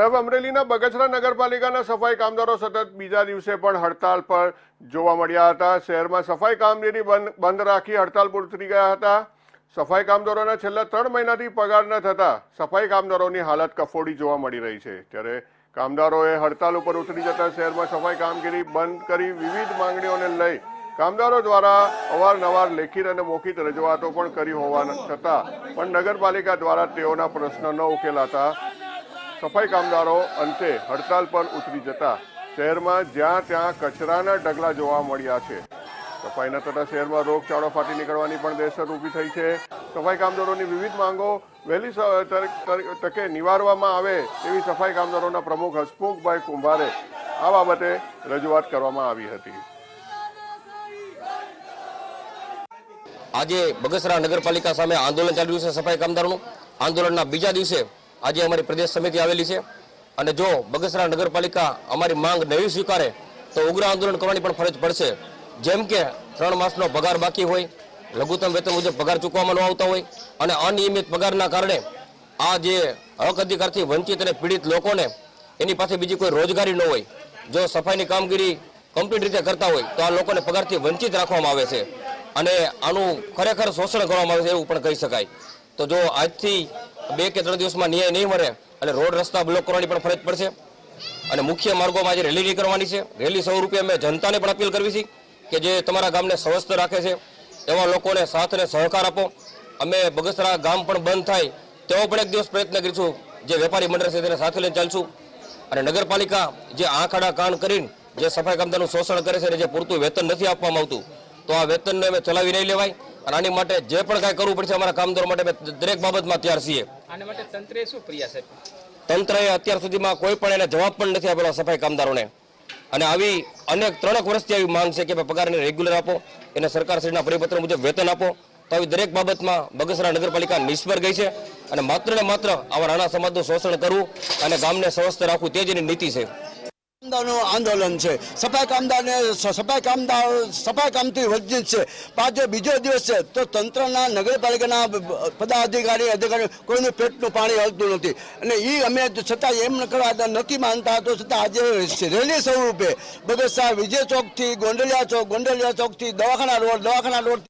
ત્યારે અમરેલીના બગસરા નગરપાલિકાના સફાઈ કામદારો સતત બીજા દિવસે પણ હડતાલ પર જોવા મળ્યા હતા. શહેરમાં સફાઈ કામગીરી બંધ રાખી હડતાલ પર ઉતરી ગયા હતા. સફાઈ કામદારોના છેલ્લા ત્રણ મહિનાથી પગાર ન થતા સફાઈ કામદારોની હાલત કફોડી જોવા મળી રહી છે. ત્યારે કામદારોએ હડતાલ ઉપર ઉતરી જતા શહેરમાં સફાઈ કામગીરી બંધ કરી વિવિધ માંગણીઓને લઈ કામદારો દ્વારા અવારનવાર લેખિત અને મૌખિક રજૂઆતો પણ કરી હોવા છતાં પણ નગરપાલિકા દ્વારા તેઓના પ્રશ્ન ન ઉકેલાતા સફાઈ કામદારો અંતે હડતાલ પર ઉતરી જતા શહેરમાં જ્યાં ત્યાં કચરાના ઢગલા જોવા મળ્યા છે. સફાઈના થતા શહેરમાં રોગચાળો ફાટી નીકળવાની પણ દહેશત ઊભી થઈ છે. સફાઈ કામદારોની વિવિધ માંગો વહેલી તકે નિવારવામાં આવે તેવી સફાઈ કામદારોના પ્રમુખ હસમુખભાઈ કુંભારે આ બાબતે રજૂઆત કરવામાં આવી હતી. આજે બગસરા નગરપાલિકા સામે આંદોલન ચાલ્યું છે સફાઈ કામદારોનું. આંદોલનના બીજા દિવસે આજે અમારી પ્રદેશ સમિતિ આવેલી છે. અને જો બગસરા નગરપાલિકા અમારી માંગ નહીં સ્વીકારે, તો ઉગ્ર આંદોલન કરવાની પણ ફરજ પડશે. જેમ કે ત્રણ માસનો પગાર બાકી હોય, લઘુત્તમ વેતન મુજબ પગાર ચૂકવામાં ન આવતા હોય, અને અનિયમિત પગારના કારણે આ જે હક અધિકારથી વંચિત અને પીડિત લોકોને એની પાસે બીજી કોઈ રોજગારી ન હોય, જો સફાઈની કામગીરી કમ્પ્લીટ રીતે કરતા હોય, તો આ લોકોને પગારથી વંચિત રાખવામાં આવે છે. અને આનું ખરેખર શોષણ કરવામાં આવે છે એવું પણ કહી શકાય. તો જો આજથી બે કે ત્રણ દિવસમાં ન્યાય નહીં મળે અને રોડ રસ્તા બ્લોક કરવાની પણ ફરજ પડશે. અને મુખ્ય માર્ગોમાં આજે રેલી કરવાની છે. રેલી સ્વરૂપે અમે જનતાને પણ અપીલ કરવી છે કે જે તમારા ગામને સ્વસ્થ રાખે છે, એવા લોકોને સાથ અને સહકાર આપો. અમે બગસરા ગામ પણ બંધ થાય તેવો પણ એક દિવસ પ્રયત્ન કરીશું. જે વેપારી મંડળ છે તેને સાથે લઈને ચાલશું. અને નગરપાલિકા જે આંખ આડા કાન કરીને જે સફાઈ કામદારનું શોષણ કરે છે અને જે પૂરતું વેતન નથી આપવામાં આવતું, તો આ વેતનને અમે ચલાવી નહીં લેવાય. અને આની માટે જે પણ કાંઈ કરવું પડશે અમારા કામદારો માટે દરેક બાબતમાં તૈયાર છીએ. આના માટે શું તંત્રએ અત્યાર સુધીમાં કોઈ પણ એને જવાબ પણ નથી આપેલો સફાઈ કામદારોને. અને આવી અનેક ત્રણેક વર્ષથી આવી માંગ છે કે પગારને રેગ્યુલર આપો એને સરકારશ્રીના પરિપત્ર મુજબ વેતન આપો. તો આવી દરેક બાબતમાં બગસરા નગરપાલિકા નિષ્ફળ ગઈ છે અને માત્ર ને માત્ર આવા નાના સમાજનું શોષણ કરવું અને ગામને સ્વસ્થ રાખવું તે જ એની નીતિ છે. કામદારનું આંદોલન છે. સફાઈ કામદારને સફાઈ કામદાર, સફાઈ કામથી વંચિત છે. આજે બીજો દિવસ છે, તો તંત્રના નગરપાલિકાના પદાધિકારી, અધિકારી કોઈનું પેટનું પાણી હલતું નથી. અને એ અમે છતાં એમ કરવા નથી માનતા તો છતાં આજે રેલી સ્વરૂપે બગસા વિજય ચોકથી, ગોંડલિયા ચોક, ગોંડલિયા ચોકથી દવાખાના રોડ દવાખાના રોડ